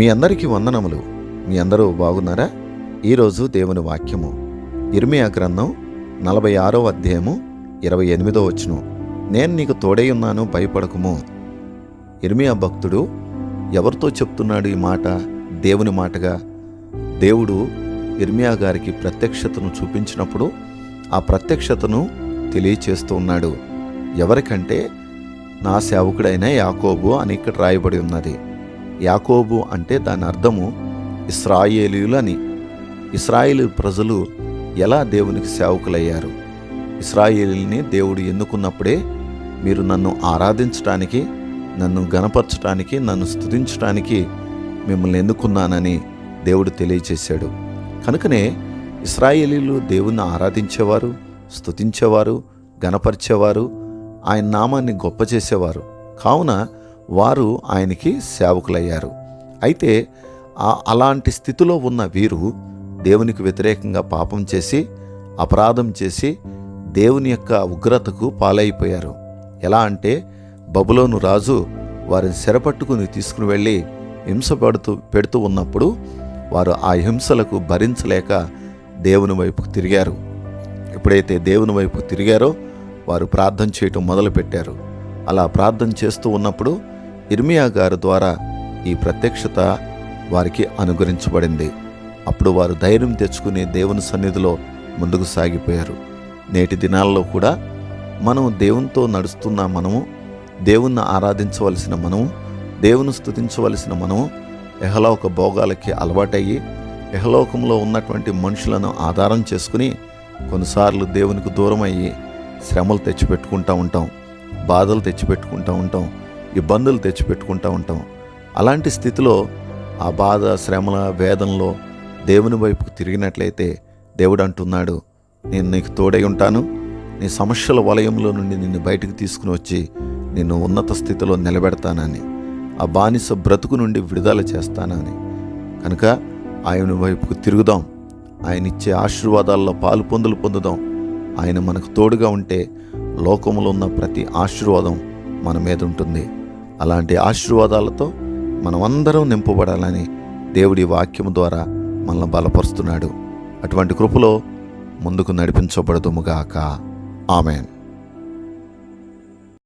మీ అందరికీ వందనములు. మీ అందరూ బాగున్నారా? ఈరోజు దేవుని వాక్యము. ఇర్మియా గ్రంథం నలభై ఆరో అధ్యాయము ఇరవై ఎనిమిదో వచ్చును నేను నీకు తోడై ఉన్నాను భయపడకుము. ఇర్మియా భక్తుడు ఎవరితో చెప్తున్నాడు ఈ మాట? దేవుని మాటగా. దేవుడు ఇర్మియా గారికి ప్రత్యక్షతను చూపించినప్పుడు ఆ ప్రత్యక్షతను తెలియచేస్తూ ఉన్నాడు. ఎవరికంటే నా సేవకుడైన యాకోబు అని ఇక్కడ రాయబడి ఉన్నది. యాకోబు అంటే దాని అర్థము ఇస్రాయేలీలు అని ఇస్రాయేలు ప్రజలు ఎలా దేవునికి సేవకులయ్యారు? ఇస్రాయేలీని దేవుడు ఎన్నుకున్నప్పుడే మీరు నన్ను ఆరాధించటానికి నన్ను గణపరచటానికి నన్ను స్తుతించటానికి మిమ్మల్ని ఎన్నుకున్నానని దేవుడు తెలియచేశాడు. కనుకనే ఇస్రాయేలీలు దేవుణ్ణి ఆరాధించేవారు స్థుతించేవారు గణపరిచేవారు ఆయన నామాన్ని గొప్ప చేసేవారు. కావున వారు ఆయనకి సేవకులయ్యారు. అయితే ఆ అలాంటి స్థితిలో ఉన్న వీరు దేవునికి వ్యతిరేకంగా పాపం చేసి అపరాధం చేసి దేవుని యొక్క ఉగ్రతకు పాలైపోయారు. ఎలా అంటే బబులోను రాజు వారిని సెరపట్టుకుని తీసుకుని వెళ్ళి హింస పెడుతూ పెడుతూ ఉన్నప్పుడు వారు ఆ హింసలకు భరించలేక దేవుని వైపుకు తిరిగారు. ఎప్పుడైతే దేవుని వైపు తిరిగారో వారు ప్రార్థన చేయటం మొదలుపెట్టారు. అలా ప్రార్థన చేస్తూ ఉన్నప్పుడు ఇర్మియా గారు ద్వారా ఈ ప్రత్యక్షత వారికి అనుగ్రహించబడింది. అప్పుడు వారు ధైర్యం తెచ్చుకుని దేవుని సన్నిధిలో ముందుకు సాగిపోయారు. నేటి దినాల్లో కూడా మనం దేవునితో నడుస్తున్న మనము దేవుణ్ణి ఆరాధించవలసిన మనము దేవుని స్తుతించవలసిన మనము ఎహలోక భోగాలకి అలవాటయ్యి ఎహలోకంలో ఉన్నటువంటి మనుషులను ఆధారం చేసుకుని కొన్నిసార్లు దేవునికి దూరం అయ్యి శ్రమలు తెచ్చిపెట్టుకుంటూ ఉంటాం బాధలు తెచ్చిపెట్టుకుంటూ ఉంటాం ఇబ్బందులు తెచ్చిపెట్టుకుంటూ ఉంటాం. అలాంటి స్థితిలో ఆ బాధ శ్రమల వేదనలో దేవుని వైపుకు తిరిగినట్లయితే దేవుడు అంటున్నాడు నేను నీకు తోడై ఉంటాను. నీ సమస్యల వలయంలో నుండి నిన్ను బయటకు తీసుకుని వచ్చి నిన్ను ఉన్నత స్థితిలో నిలబెడతానని ఆ బానిస బ్రతుకు నుండి విడుదల చేస్తానని. కనుక ఆయన వైపుకు తిరుగుదాం. ఆయన ఇచ్చే ఆశీర్వాదాల్లో పాలు పొందులు పొందుదాం. ఆయన మనకు తోడుగా ఉంటే లోకంలో ఉన్న ప్రతి ఆశీర్వాదం మన మీద ఉంటుంది. అలాంటి ఆశీర్వాదాలతో మనమందరం నింపబడాలని దేవుడి వాక్యము ద్వారా మనల్ని బలపరుస్తున్నాడు. అటువంటి కృపలో ముందుకు నడిపించబడదుముగాక. ఆమెన్.